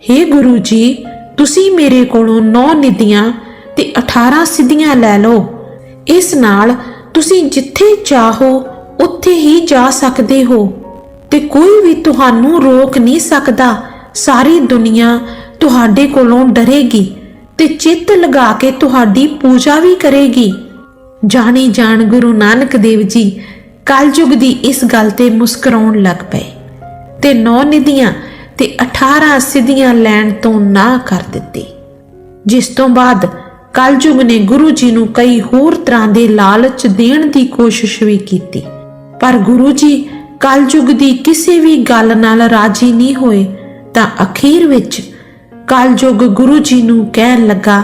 हे ਗੁਰੂ ਜੀ, ਤੁਸੀਂ ਮੇਰੇ ਕੋਲੋਂ 9 ਨਿਧੀਆਂ ਤੇ 18 ਸਿੱਧੀਆਂ ਲੈ ਲਓ। ਇਸ ਨਾਲ ਤੁਸੀਂ ਜਿੱਥੇ ਚਾਹੋ, ਉੱਥੇ ਹੀ ਜਾ ਸਕਦੇ ਹੋ ਤੇ ਕੋਈ ਵੀ ਤੁਹਾਨੂੰ ਰੋਕ ਨਹੀਂ ਸਕਦਾ। ਸਾਰੀ ਦੁਨੀਆ ਤੁਹਾਡੇ ਕੋਲੋਂ ਡਰੇਗੀ ਤੇ ਚਿੱਤ ਲਗਾ ਕੇ ਤੁਹਾਡੀ ਪੂਜਾ ਵੀ ਕਰੇਗੀ। ਜਾਣੀ ਜਾਣ ਗੁਰੂ ਨਾਨਕ ਦੇਵ ਜੀ, ਕਲਯੁਗ ਦੀ ਇਸ ਗੱਲ ਤੇ ਮੁਸਕਰਾਉਣ ਲੱਗ ਪਏ ਤੇ ਨੌ ਨਿਧੀਆਂ ਤੇ 18 ਸਿੱਧੀਆਂ ਲੈਣ ਤੋਂ ਨਾ ਕਰ ਦਿੱਤੀ। ਜਿਸ ਤੋਂ ਬਾਅਦ ਕਲਯੁਗ ਨੇ ਗੁਰੂ ਜੀ ਨੂੰ ਕਈ ਹੋਰ ਤਰ੍ਹਾਂ ਦੇ ਲਾਲਚ ਦੇਣ ਦੀ ਕੋਸ਼ਿਸ਼ ਵੀ ਕੀਤੀ। ਪਰ ਗੁਰੂ ਜੀ ਕਲਯੁਗ ਦੀ ਕਿਸੇ ਵੀ ਗੱਲ ਨਾਲ ਰਾਜੀ ਨਹੀਂ ਹੋਏ, ਤਾਂ ਅਖੀਰ ਵਿੱਚ ਕਲਯੁਗ ਗੁਰੂ ਜੀ ਨੂੰ ਕਹਿਣ ਲੱਗਾ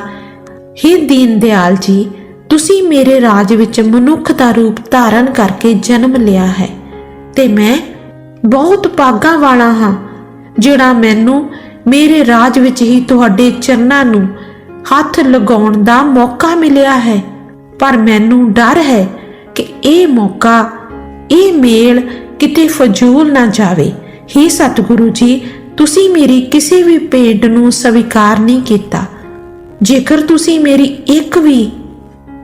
हे ਦੀਨ ਦਿਆਲ ਜੀ, ਤੁਸੀਂ ਮੇਰੇ ਰਾਜ ਵਿੱਚ ਮਨੁੱਖ ਦਾ ਰੂਪ ਧਾਰਨ ਕਰਕੇ ਜਨਮ ਲਿਆ ਹੈ ਤੇ ਮੈਂ ਬਹੁਤ ਭਾਗਾਂ ਵਾਲਾ ਹਾਂ। ਜਿਹੜਾ ਮੈਨੂੰ ਮੇਰੇ ਰਾਜ ਵਿੱਚ ਹੀ ਤੁਹਾਡੇ ਚਰਨਾਂ ਨੂੰ ਹੱਥ ਲਗਾਉਣ ਦਾ ਮੌਕਾ ਮਿਲਿਆ ਹੈ। ਪਰ ਮੈਨੂੰ ਡਰ ਹੈ ਕਿ ਇਹ ਮੌਕਾ, ਇਹ ਮੇਲ ਕਿਤੇ ਫਜ਼ੂਲ ਨਾ ਜਾਵੇ। ਹੀ ਸਤਿਗੁਰੂ ਜੀ, ਤੁਸੀਂ ਮੇਰੀ ਕਿਸੇ ਵੀ ਭੇਡ ਨੂੰ ਸਵੀਕਾਰ ਨਹੀਂ ਕੀਤਾ। ਜੇਕਰ ਤੁਸੀਂ ਮੇਰੀ ਇੱਕ ਵੀ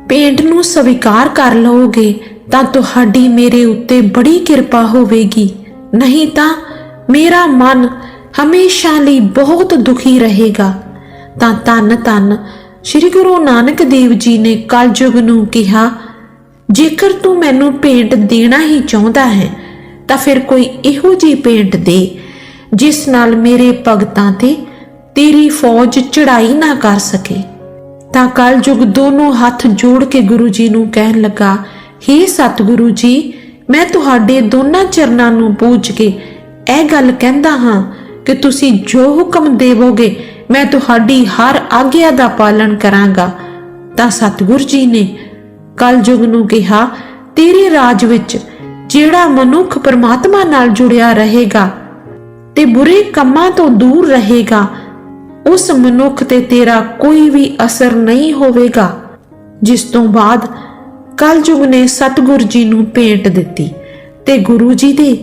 ਭੇਡ ਨੂੰ ਸਵੀਕਾਰ ਕਰ ਲਓਗੇ, ਤਾਂ ਤੁਹਾਡੀ ਮੇਰੇ ਉੱਤੇ ਬੜੀ ਕਿਰਪਾ ਹੋਵੇਗੀ। ਨਹੀਂ ਤਾਂ ਮੇਰਾ ਮਨ ਹਮੇਸ਼ਾ ਲਈ ਬਹੁਤ ਦੁਖੀ ਰਹੇਗਾ। ਤਾਂ ਤਨ ਤਨ ਸ੍ਰੀ ਗੁਰੂ ਨਾਨਕ ਦੇਵ ਜੀ ਨੇ ਕਲਯੁਗ ਨੂੰ ਕਿਹਾ, ਜੇਕਰ ਤੂੰ ਮੈਨੂੰ ਭੇਂਟ ਦੇਣਾ ਹੀ ਚਾਹੁੰਦਾ ਹੈ, ਤਾਂ ਫਿਰ ਕੋਈ ਇਹੋ ਜੀ ਭੇਂਟ ਦੇ, ਜਿਸ ਨਾਲ ਮੇਰੇ ਭਗਤਾਂ ਤੇ ਤੇਰੀ ਫੌਜ ਚੜਾਈ ਨਾ ਕਰ ਸਕੇ। ਤਾਂ ਕਲਯੁਗ ਦੋਨੋਂ ਹੱਥ ਜੋੜ ਕੇ ਗੁਰੂ ਜੀ ਨੂੰ ਕਹਿਣ ਲੱਗਾ हे ਸਤਿਗੁਰੂ ਜੀ, ਮੈਂ ਤੁਹਾਡੇ ਦੋਨਾਂ ਚਰਨਾਂ ਨੂੰ ਪੂਜ ਕੇ ਇਹ ਗੱਲ ਕਹਿੰਦਾ ਹਾਂ ਕਿ ਤੁਸੀਂ ਜੋ ਹੁਕਮ ਦੇਵੋਗੇ, ਮੈਂ ਤੁਹਾਡੀ ਹਰ ਆਗਿਆ ਦਾ ਪਾਲਣ ਕਰਾਂਗਾ। ਤਾਂ ਸਤਿਗੁਰ ਜੀ ਨੇ ਕਲਯੁਗ ਨੂੰ ਕਿਹਾ, ਤੇਰੇ ਰਾਜ ਵਿੱਚ ਜਿਹੜਾ ਮਨੁੱਖ ਪਰਮਾਤਮਾ ਨਾਲ ਜੁੜਿਆ ਰਹੇਗਾ ਤੇ ਬੁਰੇ ਕੰਮਾਂ ਤੋਂ ਦੂਰ ਰਹੇਗਾ, ਉਸ ਮਨੁੱਖ ਤੇ ਤੇਰਾ ਕੋਈ ਵੀ ਅਸਰ ਨਹੀਂ ਹੋਵੇਗਾ। ਜਿਸ ਤੋਂ ਬਾਅਦ ਕਲਯੁਗ ਨੇ ਸਤਿਗੁਰ ਜੀ ਨੂੰ ਭੇਂਟ ਦਿੱਤੀ ਤੇ ਗੁਰੂ ਜੀ ਦੇ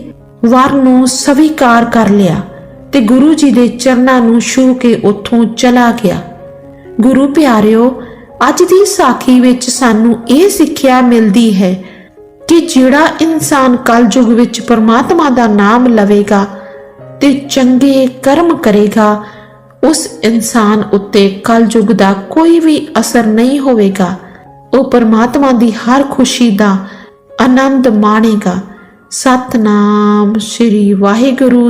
ਵਰ ਨੂੰ ਸਵੀਕਾਰ ਕਰ ਲਿਆ ਤੇ ਗੁਰੂ ਜੀ ਦੇ ਚਰਨਾਂ ਨੂੰ ਛੂ ਕੇ ਉੱਥੋਂ ਚਲਾ ਗਿਆ। ਗੁਰੂ ਪਿਆਰਿਓ, ਅੱਜ ਦੀ ਸਾਖੀ ਵਿੱਚ ਸਾਨੂੰ ਇਹ ਸਿੱਖਿਆ ਮਿਲਦੀ ਹੈ ਕਿ ਜਿਹੜਾ ਇਨਸਾਨ ਕਲਯੁਗ ਵਿੱਚ ਪਰਮਾਤਮਾ ਦਾ ਨਾਮ ਲਵੇਗਾ ਤੇ ਚੰਗੇ ਕਰਮ ਕਰੇਗਾ, ਉਸ ਇਨਸਾਨ ਉੱਤੇ ਕਲਯੁਗ ਦਾ ਕੋਈ ਵੀ ਅਸਰ ਨਹੀਂ ਹੋਵੇਗਾ। ਉਹ ਪਰਮਾਤਮਾ ਦੀ ਹਰ ਖੁਸ਼ੀ ਦਾ ਆਨੰਦ ਮਾਣੇਗਾ। ਸਤਨਾਮ ਸ੍ਰੀ ਵਾਹਿਗੁਰੂ